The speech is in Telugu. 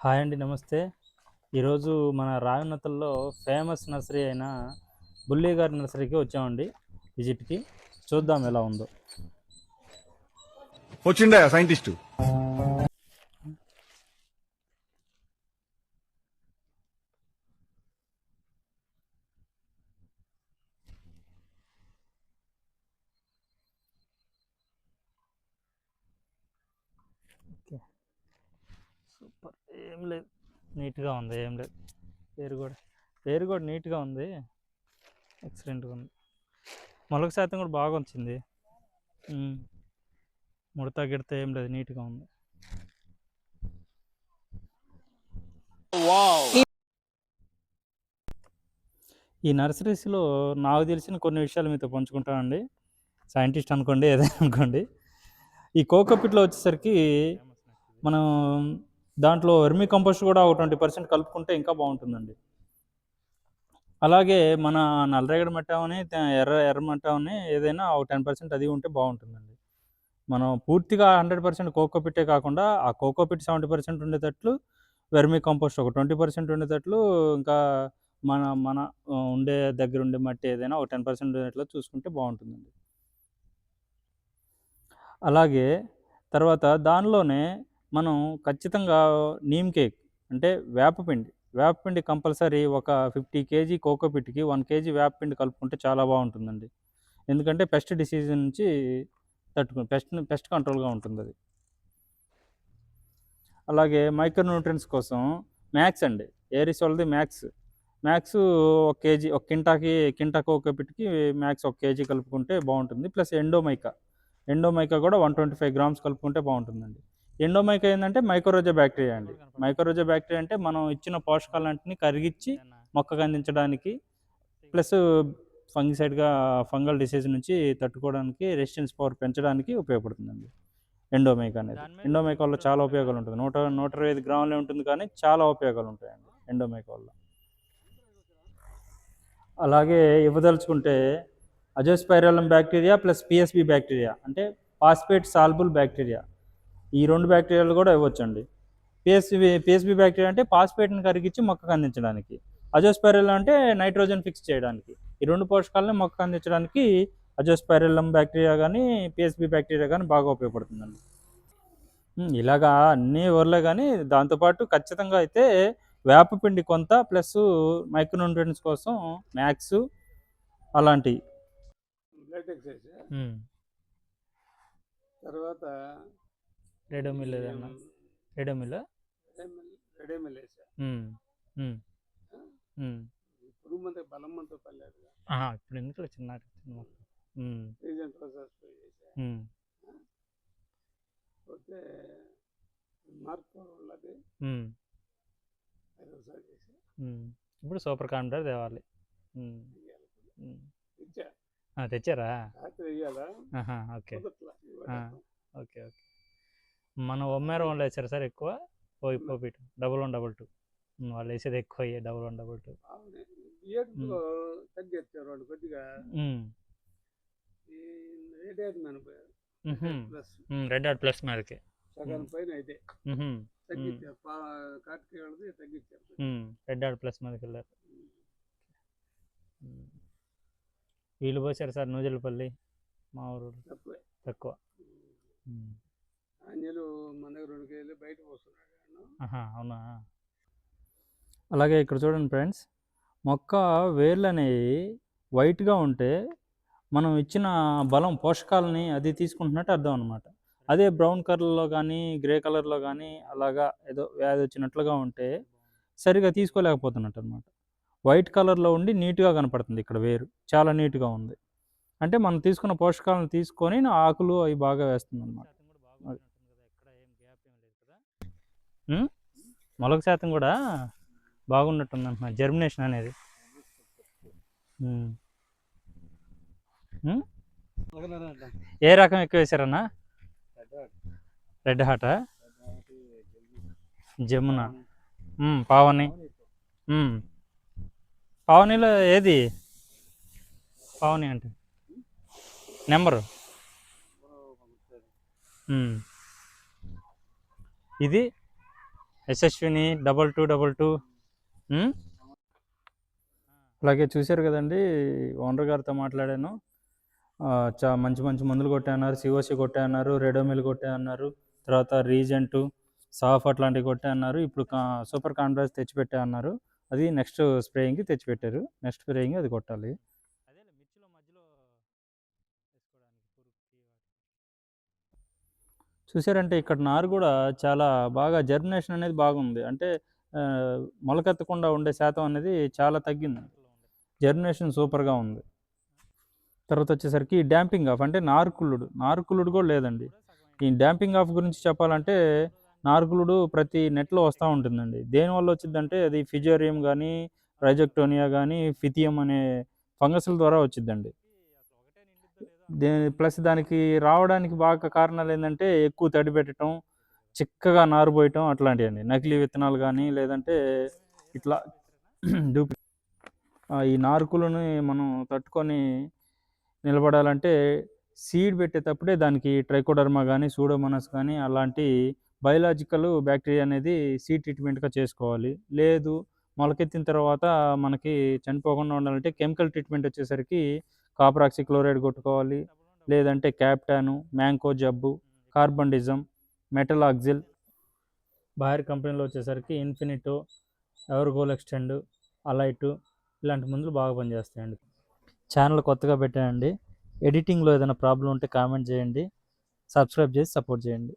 హాయ్ అండి నమస్తే. ఈరోజు మన రావినతల్లో ఫేమస్ నర్సరీ అయిన బుల్లి గారి నర్సరీకి వచ్చామండి విజిట్కి. చూద్దాం ఎలా ఉందో. వచ్చిండా సైంటిస్టు? సూపర్. ఏం లేదు. నీట్గా ఉంది ఏం లేదు. పేరు కూడా పేరు కూడా నీట్గా ఉంది. ఎక్సలెంట్గా ఉంది. మొలక శాతం కూడా బాగా వచ్చింది. ముడత గిడత ఏం లేదు నీట్గా ఉంది. ఈ నర్సరీస్లో నాకు తెలిసిన కొన్ని విషయాలు మీతో పంచుకుంటానండి. సైంటిస్ట్ అనుకోండి ఏదైనా అనుకోండి. ఈ కోకోపిట్లో వచ్చేసరికి మనం దాంట్లో వెర్మీ కంపోస్ట్ కూడా ఒక ట్వంటీ పర్సెంట్ కలుపుకుంటే ఇంకా బాగుంటుందండి. అలాగే మన నల్లరేగడి మట్టామని ఎర్ర ఎర్ర మట్టామని ఏదైనా ఒక టెన్ పర్సెంట్ అది ఉంటే బాగుంటుందండి. మనం పూర్తిగా హండ్రెడ్ పర్సెంట్ కోకోపిట్టే కాకుండా ఆ కోకోపిట్ సెవెంటీ పర్సెంట్ ఉండేటట్లు వెర్మీ కంపోస్ట్ ఒక ట్వంటీ పర్సెంట్ ఉండేటట్లు ఇంకా మన మన ఉండే దగ్గర ఉండే మట్టి ఏదైనా ఒక టెన్ పర్సెంట్ ఉండేటట్లు చూసుకుంటే బాగుంటుందండి. అలాగే తర్వాత దానిలోనే మనం ఖచ్చితంగా నీమ్ కేక్ అంటే వేపపిండి వేపపిండి కంపల్సరీ ఒక ఫిఫ్టీ కేజీ కోకోపిట్కి వన్ కేజీ వేపపిండి కలుపుకుంటే చాలా బాగుంటుందండి. ఎందుకంటే పెస్ట్ డిసీజ్ నుంచి తట్టుకు పెస్ట్ పెస్ట్ కంట్రోల్గా ఉంటుంది అది అలాగే మైక్రో న్యూట్రియన్స్ కోసం మ్యాక్స్ అండి. ఏరిస్ వాళ్ళది మ్యాక్స్. మ్యాక్స్ ఒక కేజీ ఒక కింటాకి కింటా కోకోపిట్కి మ్యాక్స్ ఒక కేజీ కలుపుకుంటే బాగుంటుంది. ప్లస్ ఎండోమైకా. ఎండోమైకా కూడా వన్ ట్వంటీ ఫైవ్ గ్రామ్స్ కలుపుకుంటే బాగుంటుందండి. ఎండోమైకా ఏంటంటే మైక్రోరోజా బ్యాక్టీరియా అండి. మైక్రోరోజా బ్యాక్టీరియా అంటే మనం ఇచ్చిన పోషకాలన్నింటినీ కరిగించి మొక్కకు అందించడానికి ప్లస్ ఫంగిసైడ్గా ఫంగల్ డిసీజ్ నుంచి తట్టుకోవడానికి రెసిస్టెన్స్ పవర్ పెంచడానికి ఉపయోగపడుతుందండి. ఎండోమైకా అనేది. ఎండోమైకా వల్ల చాలా ఉపయోగాలు ఉంటుంది నూట నూట ఇరవై ఐదు గ్రాములే ఉంటుంది కానీ చాలా ఉపయోగాలు ఉంటాయండి ఎండోమైకా వల్ల. అలాగే ఇవ్వదలుచుకుంటే azospirillum bacteria plus PSB bacteria అంటే ఫాస్ఫేట్ సాల్బుల్ బ్యాక్టీరియా ఈ రెండు బ్యాక్టీరియాలు కూడా ఇవ్వచ్చండి. పిఎస్బి పిఎస్బి బ్యాక్టీరియా అంటే ఫాస్ఫేట్ని కరిగించి మొక్కకు అందించడానికి. అజోస్పైరలం అంటే నైట్రోజన్ ఫిక్స్ చేయడానికి. ఈ రెండు పోషకాలని మొక్కకు అందించడానికి అజోస్పైరలం బ్యాక్టీరియా కానీ పిఎస్బి బ్యాక్టీరియా కానీ బాగా ఉపయోగపడుతుందండి. ఇలాగా అన్నీ ఊర్లే కానీ దాంతోపాటు ఖచ్చితంగా అయితే వేపపిండి కొంత ప్లస్ మైక్రోన్యూట్రియన్స్ కోసం మ్యాక్స్ అలాంటివి తర్వాత రెడోమిల్ ఏదన్నా? రెడోమిల్ రెడేమిల్ పురుగు మంది బలం మంతో పర్లేదు ఇప్పుడు ఎందుకు చిన్న ప్రాసెస్ పోతే మార్పు ఉన్నది. ఇప్పుడు సూపర్ కాంటర్ తేవాలి. తెచ్చారా? ఓకే. Okay okay. మన ఒమ్మేర వాళ్ళు వేసారు సార్ ఎక్కువ. పోయి పోపిటు డబుల్ వన్ డబుల్ టూ. వాళ్ళు వేసేది ఎక్కువ అయ్యే డబుల్ వన్ డబుల్ టూ. తగ్గించారు వాళ్ళు కొద్దిగా. రెడ్ డాట్ ప్లస్ మీదకి సగం పైన అయితే. తగ్గించారు. కార్తీక వాళ్ళది తగ్గించారు. రెడ్ డాట్ ప్లస్ మీదకి వెళ్ళారు. వీళ్ళు పోసారు సార్ నూజలపల్లి మా ఊరు తక్కువే. ఆంజలు మన దగ్గర రెండు కేజీలు బయట పోస్తున్నాడు అవునా? అలాగే ఇక్కడ చూడండి ఫ్రెండ్స్ మొక్క వేర్లు అనేవి వైట్గా ఉంటే మనం ఇచ్చిన బలం పోషకాలని అది తీసుకుంటున్నట్టు అర్థం అనమాట అదే బ్రౌన్ కలర్లో కానీ గ్రే కలర్లో కానీ అలాగా ఏదో వ్యాధి వచ్చినట్లుగా ఉంటే సరిగా తీసుకోలేకపోతున్నట్టు అనమాట వైట్ కలర్లో ఉండి నీట్గా కనపడుతుంది ఇక్కడ వేరు చాలా నీట్గా ఉంది. అంటే మనం తీసుకున్న పోషకాలను తీసుకొని ఆకులు అవి బాగా వేస్తుంది అనమాట మొలక శాతం కూడా బాగున్నట్టుంది అంటున్నా జర్మినేషన్ అనేది ఏ రకం ఎక్కువ వేసారన్నా రెడ్ హాటా జమున పావని పావనిలో ఏది? పావని అంటే? నెంబరు ఇది Yashaswini double two double two. అలాగే చూశారు కదండి ఓనర్ గారితో మాట్లాడాను. చా మంచి మంచి మందులు కొట్టే అన్నారు సిఓసి కొట్టే అన్నారు రెడోమిల్ కొట్టాయన్నారు తర్వాత రీజెంట్ సాఫ్ అట్లాంటివి కొట్టే అన్నారు ఇప్పుడు కా- సూపర్ కాన్ఫరెన్స్ తెచ్చిపెట్టా అన్నారు అది నెక్స్ట్ స్ప్రేయింగ్కి తెచ్చిపెట్టారు. నెక్స్ట్ స్ప్రేయింగ్ అది కొట్టాలి. చూసారంటే ఇక్కడ నారు కూడా చాలా బాగా జర్మినేషన్ అనేది బాగుంది. అంటే మొలకెత్తకుండా ఉండే శాతం అనేది చాలా తగ్గింది. జర్మినేషన్ సూపర్గా ఉంది. తర్వాత వచ్చేసరికి డ్యాంపింగ్ ఆఫ్ అంటే నారుకుళ్ళుడు నారుకుళ్ళుడు కూడా లేదండి. ఈ డ్యాంపింగ్ ఆఫ్ గురించి చెప్పాలంటే నారుకులుడు ప్రతి నెట్లో వస్తూ ఉంటుందండి. దేనివల్ల వచ్చిందంటే అది ఫిజోరియం కానీ రైజెక్టోనియా కానీ ఫిథియం అనే ఫంగస్ల ద్వారా వచ్చిందండి. ప్లస్ దానికి రావడానికి బాగా కారణాలు ఏంటంటే ఎక్కువ తడి పెట్టడం చిక్కగా నారు పోయటం అట్లాంటివి నకిలీ విత్తనాలు కానీ లేదంటే ఇట్లా డూప్ ఈ నారుకులను మనం తట్టుకొని నిలబడాలంటే సీడ్ పెట్టేటప్పుడే దానికి ట్రైకోడర్మా కానీ సూడోమోనస్ కానీ అలాంటి బయలాజికల్ బ్యాక్టీరియా అనేది సీడ్ ట్రీట్మెంట్గా చేసుకోవాలి. లేదు మొలకెత్తిన తర్వాత మనకి చనిపోకుండా ఉండాలంటే కెమికల్ ట్రీట్మెంట్ వచ్చేసరికి కాపర్ క్లోరైడ్ కొట్టుకోవాలి. లేదంటే క్యాప్టాను మ్యాంకో జబ్బు కార్బండిజం మెటల్ ఆక్సిల్ బాయర్ కంపెనీలో వచ్చేసరికి ఇన్ఫినిటో ఎవర్గోల్ ఎక్స్టెండ్ అలైట్ ఇలాంటి మందులు బాగా పనిచేస్తాయండి. ఛానల్ కొత్తగా పెట్టానండి. ఎడిటింగ్లో ఏదైనా ప్రాబ్లం ఉంటే కామెంట్ చేయండి. సబ్స్క్రైబ్ చేసి సపోర్ట్ చేయండి.